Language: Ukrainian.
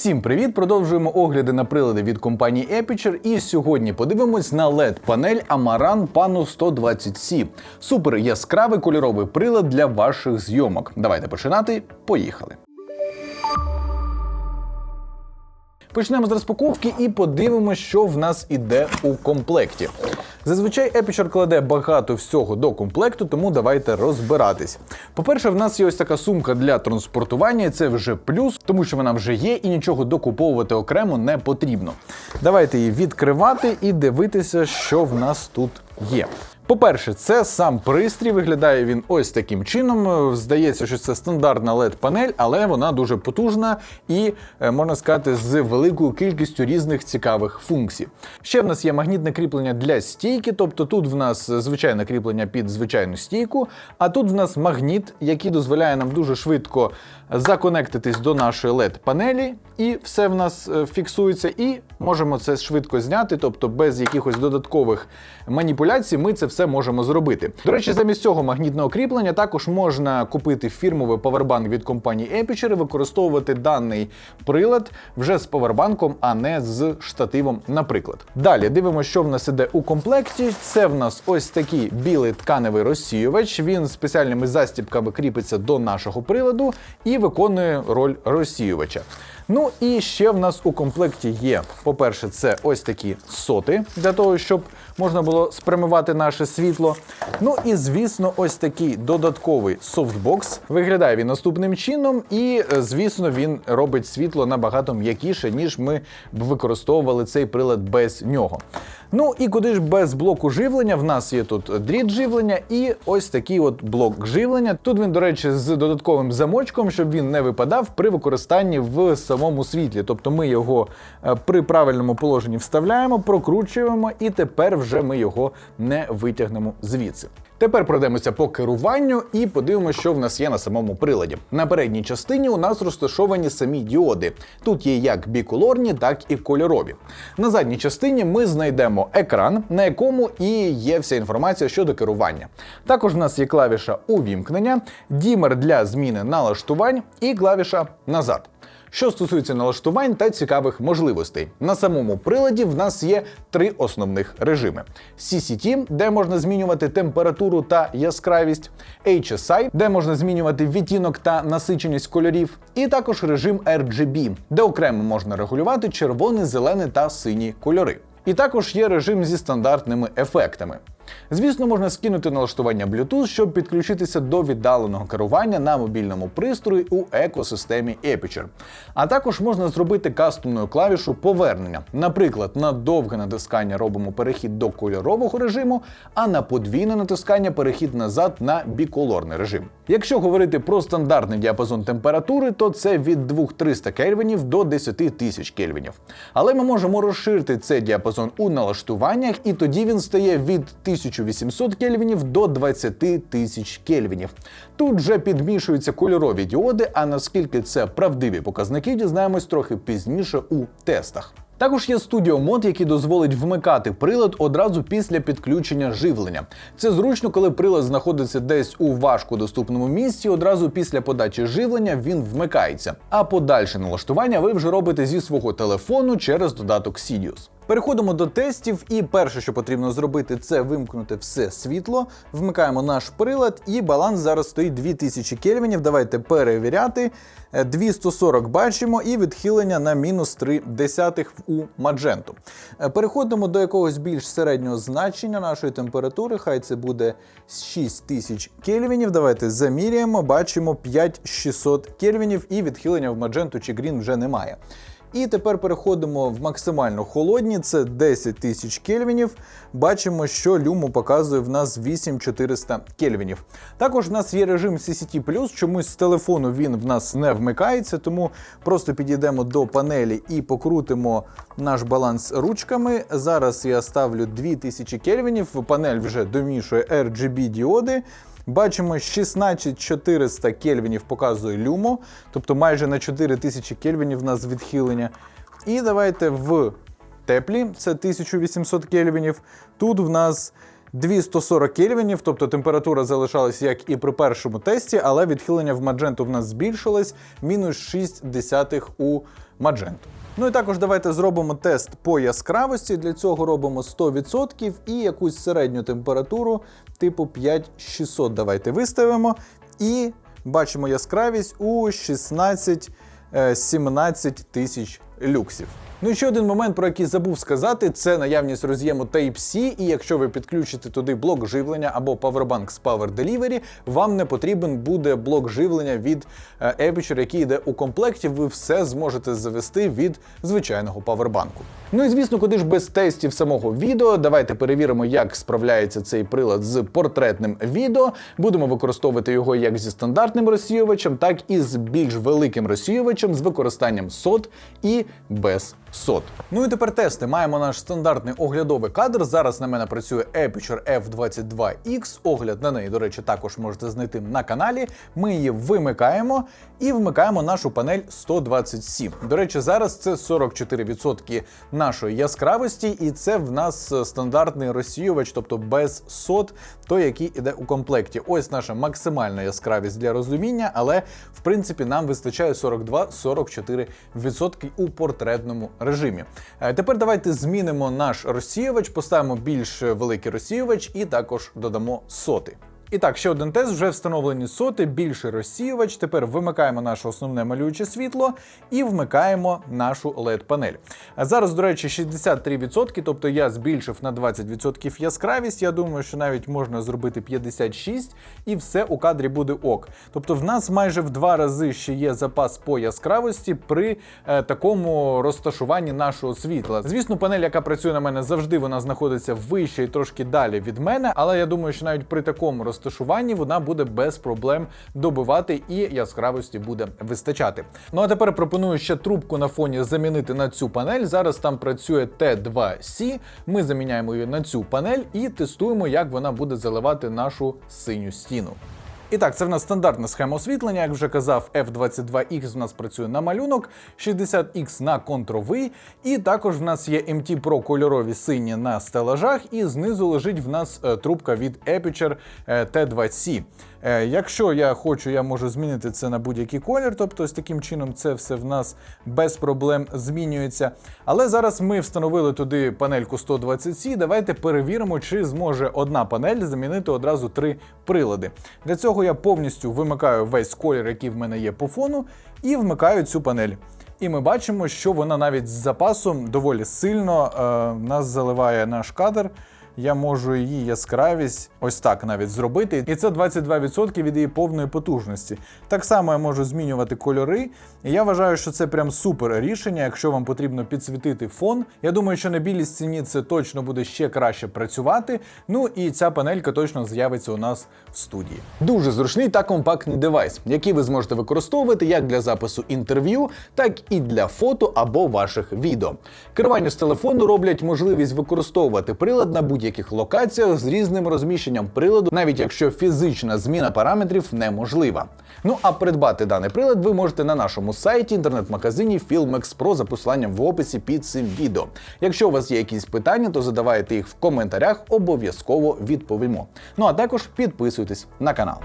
Всім привіт! Продовжуємо огляди на прилади від компанії Aperture і сьогодні подивимось на LED-панель Amaran Pano 120C. Супер яскравий кольоровий прилад для ваших зйомок. Давайте починати. Поїхали. Почнемо з розпаковки і подивимося, що в нас іде у комплекті. Зазвичай Епічер кладе багато всього до комплекту, тому давайте розбиратись. По-перше, в нас є ось така сумка для транспортування, це вже плюс, тому що вона вже є і нічого докуповувати окремо не потрібно. Давайте її відкривати і дивитися, що в нас тут є. По-перше, це сам пристрій. Виглядає він ось таким чином. Здається, що це стандартна LED-панель, але вона дуже потужна і, е, можна сказати, з великою кількістю різних цікавих функцій. Ще в нас є магнітне кріплення для стійки, тобто тут в нас звичайне кріплення під звичайну стійку, а тут в нас магніт, який дозволяє нам дуже швидко законектитись до нашої LED-панелі, і все в нас е, фіксується, і можемо це швидко зняти, тобто без якихось додаткових маніпуляцій, ми це все можемо зробити. До речі, замість цього магнітного кріплення також можна купити фірмовий павербанк від компанії і використовувати даний прилад вже з павербанком, а не з штативом, наприклад. Далі дивимося, що в нас іде у комплекті. Це в нас ось такий білий тканевий розсіювач. Він спеціальними застібками кріпиться до нашого приладу і виконує роль розсіювача. Ну і ще в нас у комплекті є, по-перше, це ось такі соти для того, щоб можна було спрямувати наше світло. Ну і звісно, ось такий додатковий софтбокс. Виглядає він наступним чином, і е, звісно, він робить світло набагато м'якіше, ніж ми б використовували цей прилад без нього. Ну і куди ж без блоку живлення? В нас є тут дріт живлення і ось такий от блок живлення. Тут він, до речі, з додатковим замочком, щоб він не випадав при використанні в самому світлі. Тобто ми його е, при правильному положенні вставляємо, прокручуємо, і тепер вже ми його не витягнемо звідси. Тепер пройдемося по керуванню і подивимося, що в нас є на самому приладі. На передній частині у нас розташовані самі діоди. Тут є як біколорні, так і кольорові. На задній частині ми знайдемо екран, на якому і є вся інформація щодо керування. Також в нас є клавіша увімкнення, дімер для зміни налаштувань і клавіша назад. Що стосується налаштувань та цікавих можливостей, на самому приладі в нас є три основних режими: CCT, де можна змінювати температуру та яскравість, HSI, де можна змінювати відтінок та насиченість кольорів, і також режим RGB, де окремо можна регулювати червоний, зелений та синій кольори. І також є режим зі стандартними ефектами. Звісно, можна скинути налаштування Bluetooth, щоб підключитися до віддаленого керування на мобільному пристрої у екосистемі Aperture. А також можна зробити кастомною клавішу повернення. Наприклад, на довге натискання робимо перехід до кольорового режиму, а на подвійне натискання перехід назад на біколорний режим. Якщо говорити про стандартний діапазон температури, то це від 2300 кельвінів до 10 тисяч кельвінів. Але ми можемо розширити цей діапазон у налаштуваннях, і тоді він стає від 1800 кельвінів до 20 тисяч кельвінів. Тут вже підмішуються кольорові діоди, а наскільки це правдиві показники, дізнаємось трохи пізніше у тестах. Також є Studio Mode, який дозволить вмикати прилад одразу після підключення живлення. Це зручно, коли прилад знаходиться десь у важкодоступному місці. Одразу після подачі живлення він вмикається. А подальше налаштування ви вже робите зі свого телефону через додаток Sidious. Переходимо до тестів, і перше, що потрібно зробити, це вимкнути все світло. Вмикаємо наш прилад, і баланс зараз стоїть 2000 кельвінів. Давайте перевіряти. 240 бачимо, і відхилення на мінус 3 десятих у мадженту. Переходимо до якогось більш середнього значення нашої температури. Хай це буде 6000 кельвінів. Давайте заміряємо, бачимо 5600 кельвінів, і відхилення в мадженту чи грін вже немає. І тепер переходимо в максимально холодні, це 10 тисяч кельвінів. Бачимо, що люму показує в нас 8400 кельвінів. Також в нас є режим CCT+, чомусь з телефону він в нас не вмикається, тому просто підійдемо до панелі і покрутимо наш баланс ручками. Зараз я ставлю 2000 кельвінів, панель вже домішує RGB діоди. Бачимо, 16400 кельвінів показує люмо, тобто майже на 4000 кельвінів в нас відхилення. І давайте в теплі, це 1800 кельвінів. Тут в нас 240 кельвінів, тобто температура залишалась як і при першому тесті, але відхилення в мадженту в нас збільшилось, мінус 6 десятих у Мадженту. Ну і також давайте зробимо тест по яскравості. Для цього робимо 100% і якусь середню температуру, типу 5600 давайте виставимо. І бачимо яскравість у 16-17 тисяч люксів. Ну і ще один момент, про який забув сказати, це наявність роз'єму Type-C, і якщо ви підключите туди блок живлення або Powerbank з Power Delivery, вам не потрібен буде блок живлення від е, Aperture, який йде у комплекті. Ви все зможете завести від звичайного павербанку. Ну і звісно, куди ж без тестів самого відео. Давайте перевіримо, як справляється цей прилад з портретним відео. Будемо використовувати його як зі стандартним розсіювачем, так і з більш великим розсіювачем з використанням сот і без сот. Ну і тепер тести. Маємо наш стандартний оглядовий кадр. Зараз на мене працює Aperture F22X. Огляд на неї, до речі, також можете знайти на каналі. Ми її вимикаємо і вмикаємо нашу панель 127. До речі, зараз це 44% нашої яскравості, і це в нас стандартний розсіювач, тобто без сот, той, який іде у комплекті. Ось наша максимальна яскравість для розуміння, але в принципі нам вистачає 42-44% у портретному режимі. Е, Тепер давайте змінимо наш розсіювач, поставимо більш великий розсіювач і також додамо соти. І так, ще один тест, вже встановлені соти, більший розсіювач. Тепер вимикаємо наше основне малююче світло і вмикаємо нашу LED-панель. А зараз, до речі, 63%, тобто я збільшив на 20% яскравість. Я думаю, що навіть можна зробити 56 і все у кадрі буде ок. Тобто в нас майже в два рази ще є запас по яскравості при е, такому розташуванні нашого світла. Звісно, панель, яка працює на мене завжди, вона знаходиться вище і трошки далі від мене, але я думаю, що навіть при такому розташуванні вона буде без проблем добивати і яскравості буде вистачати. Ну а тепер пропоную ще трубку на фоні замінити на цю панель. Зараз там працює Т2С. Ми заміняємо її на цю панель і тестуємо, як вона буде заливати нашу синю стіну. І так, це в нас стандартна схема освітлення. Як вже казав, F22X в нас працює на малюнок, 60X на контровий, і також в нас є MT Pro кольорові сині на стелажах, і знизу лежить в нас е, трубка від Aperture е, T2C. Е, Якщо я хочу, я можу змінити це на будь-який колір, тобто ось таким чином це все в нас без проблем змінюється. Але зараз ми встановили туди панельку 120C. Давайте перевіримо, чи зможе одна панель замінити одразу три прилади. Для цього я повністю вимикаю весь колір, який в мене є по фону, і вмикаю цю панель. І ми бачимо, що вона навіть з запасом доволі сильно е, нас заливає наш кадр. Я можу її яскравість ось так навіть зробити. І це 22% від її повної потужності. Так само я можу змінювати кольори. І я вважаю, що це прям супер рішення, якщо вам потрібно підсвітити фон. Я думаю, що на білій стіні це точно буде ще краще працювати. Ну і ця панелька точно з'явиться у нас в студії. Дуже зручний та компактний девайс, який ви зможете використовувати як для запису інтерв'ю, так і для фото або ваших відео. Керування з телефону роблять можливість використовувати прилад на будь-яких локаціях з різним розміщенням приладу, навіть якщо фізична зміна параметрів неможлива. Ну а придбати даний прилад ви можете на нашому сайті інтернет-магазині Filmex Pro за посиланням в описі під цим відео. Якщо у вас є якісь питання, то задавайте їх в коментарях, обов'язково відповімо. Ну а також підписуйтесь на канал.